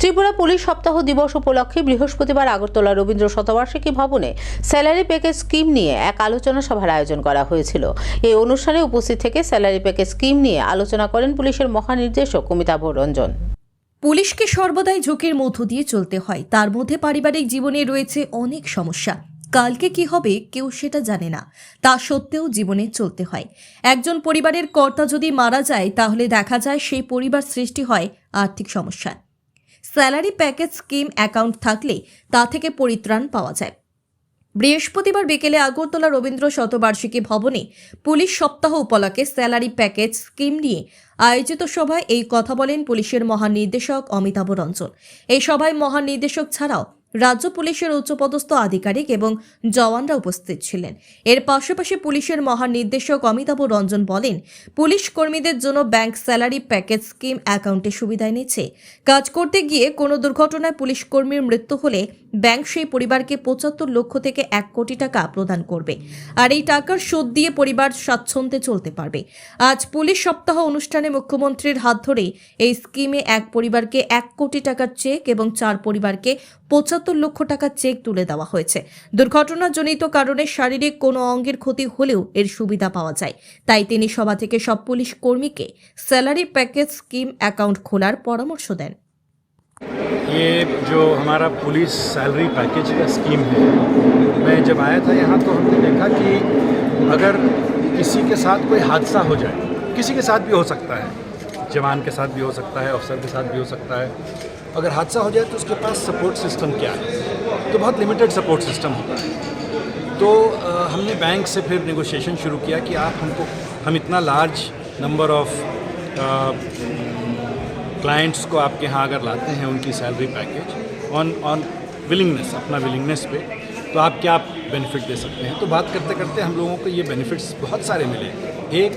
Tripura police সপ্তাহ দিবস উপলক্ষে বৃহস্পতিবার আগরতলা রবীন্দ্র শতবার্ষিকী ভবনে স্যালারি প্যাকেজ স্কিম নিয়ে এক আলোচনা সভার আয়োজন করা হয়েছিল। এই অনুষ্ঠানে উপস্থিত থেকে স্যালারি প্যাকেজ স্কিম নিয়ে আলোচনা করেন পুলিশের মহানির্দেশক অমিতাভ রঞ্জন পুলিশকে সর্বদাই ঝুঁকির মধ্য দিয়ে চলতে হয়। তার মধ্যে পারিবারিক জীবনে রয়েছে অনেক সমস্যা। কালকে কি হবে কেউ সেটা জানে না। তা সত্ত্বেও জীবনে চলতে হয়। একজন পরিবারের কর্তা যদি মারা যায়, তাহলে দেখা যায় সেই পরিবার সৃষ্টি হয় আর্থিক সমস্যা স্যালারি প্যাকেজ স্কিম অ্যাকাউন্ট থাকলে তা থেকে পরিত্রাণ পাওয়া যায়। বৃহস্পতিবার বিকেলে আগরতলা রবীন্দ্র শতবার্ষিকী ভবনে পুলিশ সপ্তাহ উপলক্ষে স্যালারি প্যাকেজ স্কিম নিয়ে আয়োজিত সভায় এই কথা বলেন পুলিশের মহানির্দেশক অমিতাভ রঞ্জন। এই সভায় মহানির্দেশক ছাড়াও রাজ্য পুলিশের উচ্চপদস্থ আধিকারিক এবং জওয়ানরা উপস্থিত ছিলেন। এর পাশাপাশি পুলিশের মহানির্দেশক অমিতাভ রঞ্জন বলেন, পুলিশ কর্মীদের জন্য ব্যাংক স্যালারি প্যাকেজ স্কিম অ্যাকাউন্টে সুবিধা এনেছে। কাজ করতে গিয়ে কোনো দুর্ঘটনায় পুলিশ কর্মীর মৃত্যু হলে ব্যাংক সেই পরিবারকে পঁচাত্তর লক্ষ থেকে এক কোটি টাকা প্রদান করবে। আর এই টাকার সুদ দিয়ে পরিবার স্বাচ্ছন্দ্যে চলতে পারবে। আজ পুলিশ সপ্তাহ অনুষ্ঠানে মুখ্যমন্ত্রীর হাত ধরে এই স্কিমে এক পরিবারকে এক কোটি টাকার চেক এবং চার পরিবারকে পঁচাত্তর লক্ষ টাকার চেক তুলে দেওয়া হয়েছে। দুর্ঘটনাজনিত কারণে শারীরিক কোনো অঙ্গের ক্ষতি হলেও এর সুবিধা পাওয়া যায়। তাই তিনি সভা থেকে সব পুলিশ কর্মীকে স্যালারি প্যাকেজ স্কিম অ্যাকাউন্ট খোলার পরামর্শ দেন। ये जो हमारा पुलिस सैलरी पैकेज का स्कीम है मैं जब आया था यहाँ तो हमने देखा कि अगर किसी के साथ कोई हादसा हो जाए किसी के साथ भी हो सकता है जवान के साथ भी हो सकता है अफसर के साथ भी हो सकता है अगर हादसा हो जाए तो उसके पास सपोर्ट सिस्टम क्या है? तो बहुत लिमिटेड सपोर्ट सिस्टम होता है। तो अ, हमने बैंक से फिर नेगोशिएशन शुरू किया कि आप हमको हम इतना लार्ज नंबर ऑफ़ क्लाइंट्स को आपके यहाँ अगर लाते हैं उनकी salary package on on willingness अपना विलिंगनेस पे तो आप क्या बेनिफिट दे सकते हैं? तो बात करते करते हम लोगों को ये बेनिफिट्स बहुत सारे मिले। एक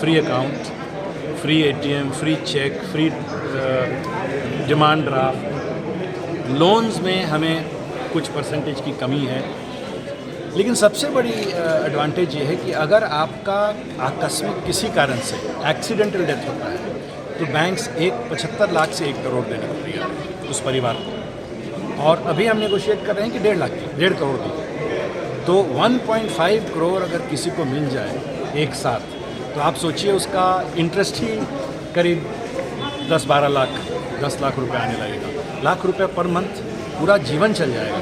free account free ATM free cheque free demand draft loans में हमें कुछ परसेंटेज की कमी है। लेकिन सबसे बड़ी एडवांटेज ये है कि अगर आपका आकस्मिक किसी कारण से एक्सीडेंटल डेथ होता है तो बैंक्स एक पचहत्तर लाख से एक करोड़ देने को तैयार उस परिवार को। और अभी हम नेगोशिएट कर रहे हैं कि डेढ़ लाख की, डेढ़ करोड़ की। तो 1.5 करोड़ अगर किसी को मिल जाए एक साथ तो आप सोचिए उसका इंटरेस्ट ही करीब 10-12 लाख 10 लाख रुपए आने लगेगा। लाख रुपए पर मंथ पूरा जीवन चल जाएगा।